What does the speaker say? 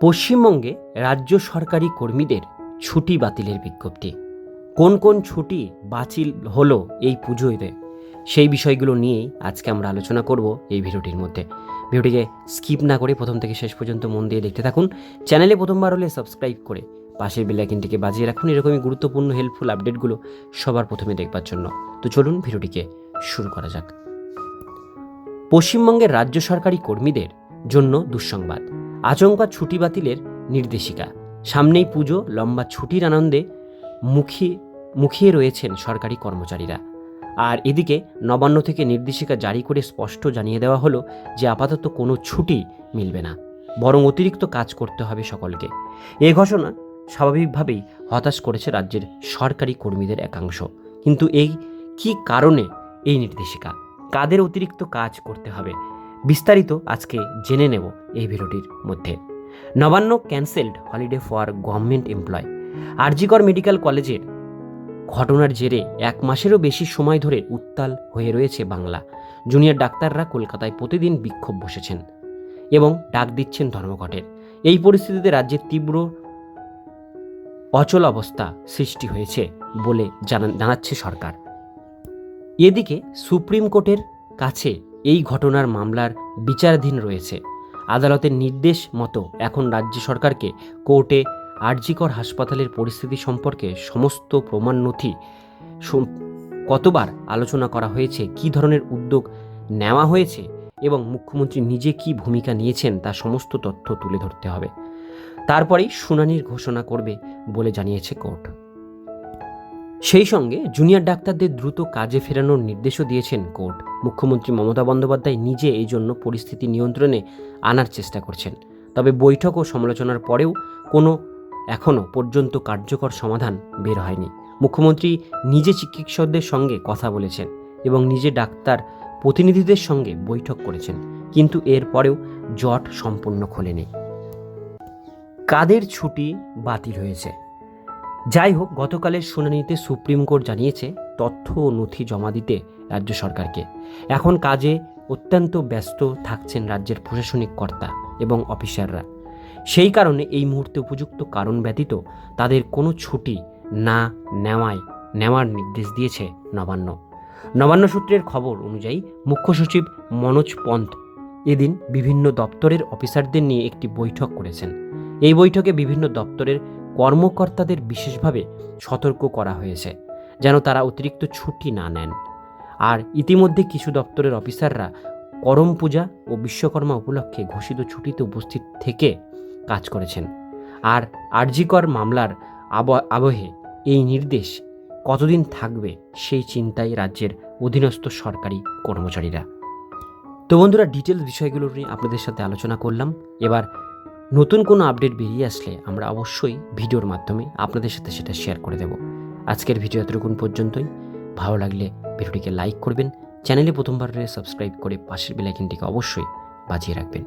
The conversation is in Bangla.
পশ্চিমবঙ্গে রাজ্য সরকারি কর্মীদের ছুটি বাতিলের বিজ্ঞপ্তি। কোন কোন ছুটি বাতিল হলো এই পুজোতে? সেই বিষয়গুলো নিয়েই আজকে আমরা আলোচনা করব এই ভিডিওটির মধ্যে। ভিডিওটিকে স্কিপ না করে প্রথম থেকে শেষ পর্যন্ত মন দিয়ে দেখতে থাকুন। চ্যানেলে প্রথমবার হলে সাবস্ক্রাইব করে পাশের বেলাইকিনটিকে বাজিয়ে রাখুন। এরকমই গুরুত্বপূর্ণ হেল্পফুল আপডেটগুলো সবার প্রথমে দেখবার জন্য। তো চলুন ভিডিওটিকে শুরু করা যাক। পশ্চিমবঙ্গের রাজ্য সরকারি কর্মীদের জন্য দুঃসংবাদ। আচমকা ছুটি বাতিলের নির্দেশিকা। সামনেই পুজো, লম্বা ছুটির আনন্দে মুখিয়ে মুখিয়ে রয়েছেন সরকারি কর্মচারীরা। আর এদিকে নবান্ন থেকে নির্দেশিকা জারি করে স্পষ্ট জানিয়ে দেওয়া হলো যে আপাতত কোনো ছুটি মিলবে না। বরং অতিরিক্ত কাজ করতে হবে সকলকে। এ ঘোষণা স্বাভাবিকভাবেই হতাশ করেছে রাজ্যের সরকারি কর্মীদের একাংশ। কিন্তু এই কি কারণে এই নির্দেশিকা? কাদের অতিরিক্ত কাজ করতে হবে? বিস্তারিত আজকে জেনে নেব এই ভিডিওটির মধ্যে। Nabanna cancelled holiday for government employ RG Kar medical কলেজের ঘটনার জেরে এক মাসেরও বেশি সময় ধরে উত্তাল হয়ে রয়েছে বাংলা। জুনিয়র ডাক্তাররা কলকাতায় প্রতিদিন বিক্ষোভ বসেছেন এবং ডাক দিচ্ছেন ধর্মঘটের। এই পরিস্থিতিতে রাজ্যের তীব্র অচল অবস্থা সৃষ্টি হয়েছে বলে জানা জানাচ্ছে সরকার। এদিকে সুপ্রিম কোর্টের কাছে এই ঘটনার মামলার বিচারাধীন রয়েছে। আদালতের নির্দেশ মতো এখন রাজ্য সরকারকে কোর্টে আরজিকর হাসপাতালের পরিস্থিতি সম্পর্কে সমস্ত প্রমাণ নথি কতবার আলোচনা করা হয়েছে, কী ধরনের উদ্যোগ নেওয়া হয়েছে এবং মুখ্যমন্ত্রী নিজে কী ভূমিকা নিয়েছেন তা সমস্ত তথ্য তুলে ধরতে হবে। তারপরেই শুনানির ঘোষণা করবে বলে জানিয়েছে কোর্ট। সেই সঙ্গে জুনিয়র ডাক্তারদের দ্রুত কাজে ফেরানোর নির্দেশও দিয়েছেন কোর্ট। মুখ্যমন্ত্রী মমতা বন্দ্যোপাধ্যায় নিজে এই জন্য পরিস্থিতি নিয়ন্ত্রণে আনার চেষ্টা করছেন। তবে বৈঠক ও সমালোচনার পরেও কোনো এখনও পর্যন্ত কার্যকর সমাধান বের হয়নি। মুখ্যমন্ত্রী নিজে চিকিৎসকদের সঙ্গে কথা বলেছেন এবং নিজে ডাক্তার প্রতিনিধিদের সঙ্গে বৈঠক করেছেন, কিন্তু এর পরেও জট সম্পূর্ণ খোলেনি। কাদের ছুটি বাতিল হয়েছে? যাই হোক, গতকালের শুনানিতে সুপ্রিম কোর্ট জানিয়েছে, তথ্য ও নথি জমা দিতে রাজ্য সরকারকে। এখন কাজে অত্যন্ত ব্যস্ত থাকছেন রাজ্যের প্রশাসনিক কর্তা এবং অফিসাররা। সেই কারণে এই মুহূর্তে উপযুক্ত কারণ ব্যতীত তাদের কোনো ছুটি না নেওয়ায় নেওয়ার নির্দেশ দিয়েছে নবান্ন। নবান্ন সূত্রের খবর অনুযায়ী মুখ্য সচিব মনোজ পন্থ এদিন বিভিন্ন দপ্তরের অফিসারদের নিয়ে একটি বৈঠক করেছেন। এই বৈঠকে বিভিন্ন দপ্তরের কর্মকর্তাদের বিশেষভাবে সতর্ক করা হয়েছে, যেন তারা অতিরিক্ত ছুটি না নেন। আর ইতিমধ্যে কিছু দপ্তরের অফিসাররা করম পূজা ও বিশ্বকর্মা উপলক্ষে ঘোষিত ছুটিতে উপস্থিত থেকে কাজ করেছেন। আর আরজিকর মামলার আব- আবহে এই নির্দেশ কতদিন থাকবে সেই চিন্তায় রাজ্যের অধীনস্থ সরকারি কর্মচারীরা। তো বন্ধুরা ডিটেলস বিষয়গুলো নিয়ে আপনাদের সাথে আলোচনা করলাম। এবার নতুন কোনো আপডেট বেরিয়ে আসলে আমরা অবশ্যই ভিডিওর মাধ্যমে আপনাদের সাথে সেটা শেয়ার করে দেব। আজকের ভিডিও এতটুকুন পর্যন্তই। ভালো লাগলে ভিডিওটিকে লাইক করবেন চ্যানেলে প্রথমবার সাবস্ক্রাইব করে পাশের বেলাইকিনটিকে অবশ্যই বাজিয়ে রাখবেন।